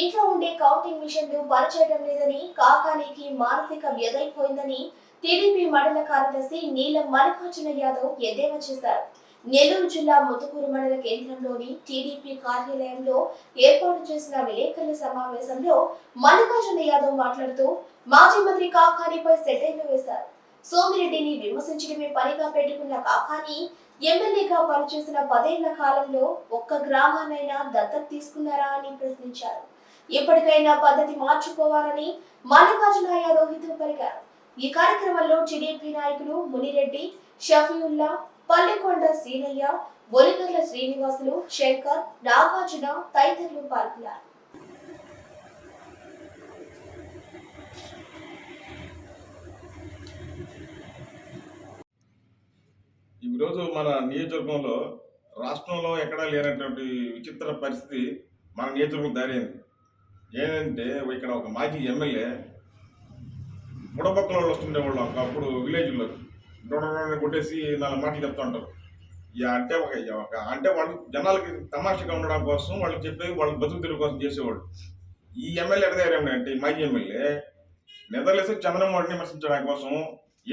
ఇంట్లో ఉండే కౌంటింగ్ మిషన్లు పనిచేయడం లేదని కాకానికి మానసిక వ్యధైపోయిందని టీడీపీ మండల కార్యదర్శి నీలం మల్లికార్జున యాదవ్ ఎద్దేవా చేశారు. నెల్లూరు జిల్లా ముతుకూరు మండల కేంద్రంలోని టీడీపీ కార్యాలయంలో ఏర్పాటు చేసిన విలేకరుల సమావేశంలో మల్లికార్జున యాదవ్ మాట్లాడుతూ మాజీ మంత్రి కాకానిపై సెటైర్లు వేశారు. సోమిరెడ్డిని విమర్శించడమే పనిగా పెట్టుకున్న కాకాని ఎమ్మెల్యేగా పనిచేసిన పదేళ్ళ కాలంలో ఒక్క గ్రామాన్నైనా దత్తత తీసుకున్నారా అని ప్రశ్నించారు. ఇప్పటికైనా పద్ధతి మార్చుకోవాలని మల్లికార్జున యాదవ్ హితవు పలికారు ఈ కార్యక్రమంలో టీడీపీ నాయకులు మునిరెడ్డి షఫీవుల్లా పల్లెకొండ సీనయ్య ఒలిగర్ల శ్రీనివాసులు శంకర్ నాగార్జున తదితరులు పాల్గొన్నారు. ఈరోజు మన నియోజకవర్గంలో రాష్ట్రంలో ఎక్కడా లేనటువంటి విచిత్ర పరిస్థితి మన నియోజకవర్గం దారైంది ఏంటంటే ఇక్కడ ఒక మాజీ ఎమ్మెల్యే బుడబక్కల వాళ్ళు. వస్తుండేవాళ్ళు ఒకప్పుడు విలేజ్లో డొడ కొట్టేసి నాలుగు మాటలు చెప్తా ఉంటారు. ఇక అంటే ఒక ఒక అంటే వాళ్ళు జనాలకి తమాషగా ఉండడం కోసం వాళ్ళు చెప్పేవి వాళ్ళు బతుకు తిరుగు కోసం చేసేవాళ్ళు. ఈ ఎమ్మెల్యే ఎక్కడ అంటే ఈ మాజీ ఎమ్మెల్యే నిద్రలేసి చంద్రమోహన్ విమర్శించడం కోసం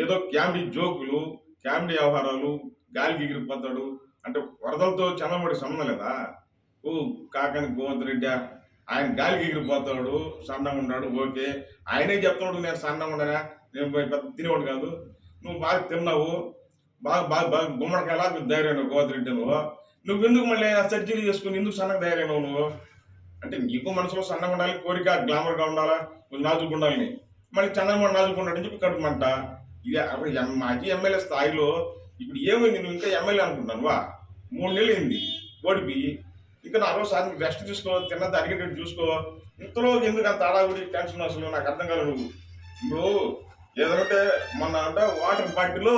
ఏదో క్యామిడీ జోకులు క్యామిడీ వ్యవహారాలు గాలికి ఎగిరిపోతాడు అంటే వరదలతో చంద్రమోడికి సంబంధం లేదా? ఓ కాకని గోవంత్ రెడ్డి ఆయన గాలికి ఎగిరిపోతాడు సన్నగా ఉన్నాడు ఓకే. ఆయనే చెప్తున్నాడు నేను సన్నగా ఉండనా? నేను పోయి పెద్ద తినేవాడు కాదు. నువ్వు బాగా తిన్నావు. బాగా బాగా బాగా గుమ్మడికాయలా ధైర్యం గోవర్ధన్ రెడ్డి నువ్వు నువ్వు ఎందుకు మళ్ళీ ఆ సర్జరీ చేసుకుని ఎందుకు సన్నగా ధైర్యం నువ్వు? అంటే నీకు మనసులో సన్నగా ఉండాలి కోరిక గ్లామర్గా ఉండాలా? కొంచెం నాజుకు ఉండాలని. మళ్ళీ చంద్రబాబు నాజుకున్నాడని చెప్పి కడుపుమంట ఇది అప్పుడు ఎం- మాజీ ఎమ్మెల్యే స్థాయిలో ఇప్పుడు ఏమైంది? నువ్వు ఇంకా ఎమ్మెల్యే అనుకుంటాను వా మూడు నెలలు అయింది. ఓడిపోయి ఇంకా నాలుగో సార్లు రెస్ట్ తీసుకో తిన్నది అడిగేటట్టు చూసుకో. ఇంతలో ఎందుకు అంత ఆడాగుడి టెన్షన్ అసలు? నాకు అర్థం కాదు నువ్వు. ఇప్పుడు ఏదంటే మొన్న అంటే water bottle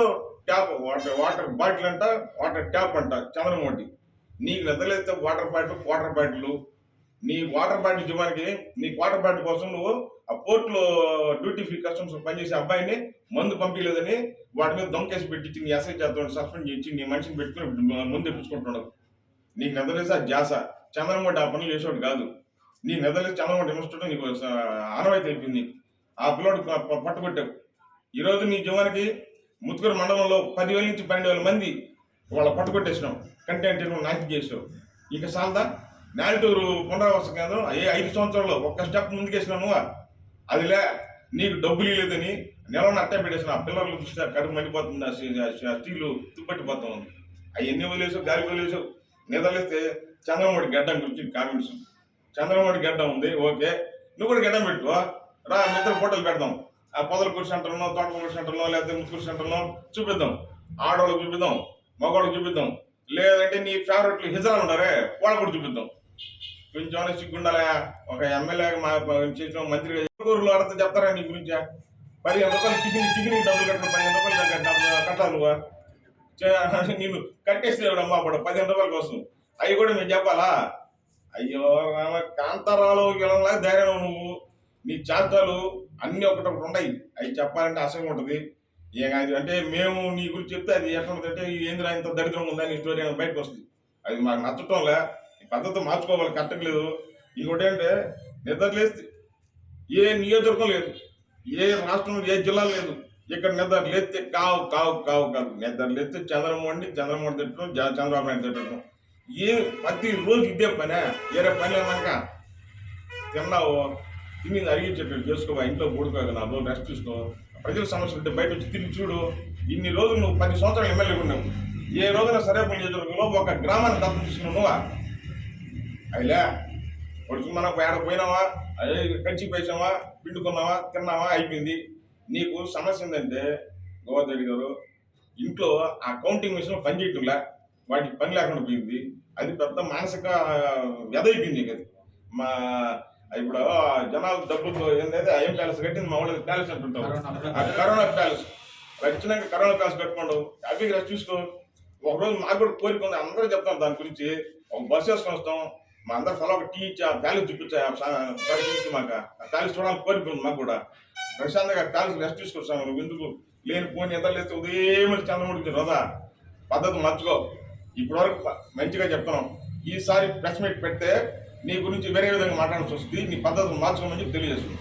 tap water water bottle అంట వాటర్ ట్యాప్ అంట చంద్రమోటి నీకు నిద్రలేస్తే వాటర్ బాటిల్ వాటర్ బాటిల్ నీ వాటర్ బాటిల్ జీవానికి నీ వాటర్ బాటిల్ కోసం నువ్వు ఆ పోర్ట్లో డ్యూటీ ఫ్రీ కస్టమ్స్ పనిచేసే అబ్బాయిని మందు పంపించలేదని వాటి మీద దొంకేసి పెట్టించి నీ ఎస్ఐ చేస్తాడు సస్పెండ్ చేసి నీ మనిషిని పెట్టుకుని ముందు తెప్పించుకుంటున్నాడు నీకు నిద్రలేసి ఆ జాస చంద్రమోటి ఆ పనులు చేసేవాడు కాదు. నీ నిద్రలేసి చంద్రమోటి ఇన్వెస్టర్ నీకు ఆనవాయితీ అయిపోయింది. ఆ పిల్లోడు పట్టుకొట్టావు. ఈరోజు నీ జీవానికి ముత్తుకూరు మండలంలో పదివేల నుంచి పన్నెండు వేల మంది వాళ్ళ పట్టుకొట్టేసినావు కంటెంట్ నువ్వు నాశనం చేసావు ఇక సాల్దా నాలుగురు పునరావాస కేంద్రం ఏ ఐదు సంవత్సరాల్లో ఒక్క స్టెప్ ముందుకేసినావు అదిలే నీకు డబ్బులు ఇవ్వలేదని నెలను అట్టే పెట్టేసిన. ఆ పిల్లలు చూస్తే కడుపు మండిపోతుంది ఆ స్టీలు తుప్పట్టిపోతా ఉంది అవన్నీ వదిలేసావు? గాలి వదిలేసావు? నిద్రలేస్తే చంద్రమోడి గడ్డం గురించి కామెంట్స్ చంద్రమోడి గడ్డం ఉంది ఓకే. నువ్వు కూడా గడ్డం పెట్టుకో. రా నిద్ర ఫోటోలు పెడదాం. ఆ పొదలకూరు సెంటర్లో తోటకూరు సెంటర్లో లేకపోతే ముత్తూరు సెంటర్లో చూపిద్దాం. ఆడవాళ్ళకి చూపిద్దాం మగవాళ్ళకి చూపిద్దాం. లేదంటే నీ ఫేవరెట్లు హిజరాలు ఉన్నారే వాళ్ళకి కూడా చూపిద్దాం. కొంచెం ఏమైనా సిగ్గుండాలా ఒక ఎమ్మెల్యే మా చేసిన మంత్రి ఊరులో అడితే చెప్తారా నీ గురించి? పదిహేను రూపాయలు టిఫిన్ టిఫిన్ డబ్బులు కట్టడం పదిహేను రూపాయలు కట్టాలి నువ్వు. నిన్ను నేను అప్పుడు పదిహేను రూపాయల కోసం. అవి కూడా మేము చెప్పాలా? అయ్యో రామ కాంతారాలో గెలవలా ధైర్యం నువ్వు. నీ జాతాలు అన్నీ ఒకటొకటి ఉన్నాయి అవి చెప్పాలంటే అసహ్యం ఉంటుంది. ఏ అది అంటే మేము నీ గురించి చెప్తే అది ఎట్లా ఉంటుంది అంటే ఇంత దరిద్రం ఉందా నీ స్టోరీ అని బయటకు వస్తుంది. అది మాకు నచ్చటంలే. ఈ పద్ధతి మార్చుకోవాలి కట్టట్లేదు ఇంకోటి ఏంటంటే నిద్రలేస్తే ఏ నియోజకవర్గం లేదు. ఏ రాష్ట్రంలో ఏ జిల్లా లేదు. ఇక్కడ నిద్ర లేస్తే కావు కావు కావు కావు. నిద్ర లేస్తే చంద్రమోహన్ చంద్రమోహన్ తిట్టడం చంద్రబాబు నాయుడు తిట్టడం ఏం ప్రతి రోజు ఇదే పనే? వేరే పని లేదనక తిన్నావు? తిని అరిగించేటట్టు చేసుకో ఇంట్లో కూడుకో నా రోజు రెస్ట్ తీసుకో. ప్రజల సమస్యలు ఉంటే బయట వచ్చి తిరిగి చూడు. ఇన్ని రోజులు నువ్వు పది సంవత్సరాలు ఎమ్మెల్యే ఉన్నావు. ఏ రోజున సరే పని నియోజకవర్గంలో ఒక గ్రామాన్ని దత్తు తీసుకున్నావు నువ్వా? అయిలే. పొడుచు మనం ఏడ పోయినావా? అదే కంచి పోసావా పిండుకున్నావా? తిన్నావా? అయిపోయింది. నీకు సమస్య ఏంటంటే రెడ్డి గారు ఇంట్లో ఆ కౌంటింగ్ మిషన్ పని చేయటంలే వాటికి పని లేకుండా పోయింది. అది పెద్ద మానసిక వ్యధ అయిపోయింది అది. మా ఇప్పుడు జనాలు డబ్బులతో ఏంటంటే ఏం ప్యాలెస్ కట్టింది? మా వాళ్ళు ప్యాలెస్ అంటుంటాం కరోనా ప్యాలెస్ వచ్చినాక కరోనా ప్యాలెస్ కట్టుకోండు హ్యాపీగా రెస్ట్ చూసుకో. ఒక రోజు మాకు కూడా కోరిక ఉంది. అందరూ చెప్తాం దాని గురించి. ఒక బస్సు వేసుకొని వస్తాం. మా అందరు సలా ఒక టీ ఇచ్చి ఆ ప్యాలెస్ చూపించా చూపించి మాకు? ఆ ప్యాలెస్ చూడాలని కోరిక ఉంది మాకు కూడా. ప్రశాంతంగా ప్యాలెస్ రెస్ట్ తీసుకొస్తాం నువ్వు ఎందుకు లేని పోనీ ఎంత లేస్తే ఉదయం చంద్రముడికి రోజా పద్ధతి మర్చుకో ఇప్పటివరకు వరకు మంచిగా చెప్తున్నాం. ఈసారి ప్రెస్ మీట్ పెడితే నీ గురించి వేరే విధంగా మాట్లాడాల్సి వస్తుంది. నీ పద్ధతులు మార్చుకోమని చెప్పి తెలియజేస్తుంది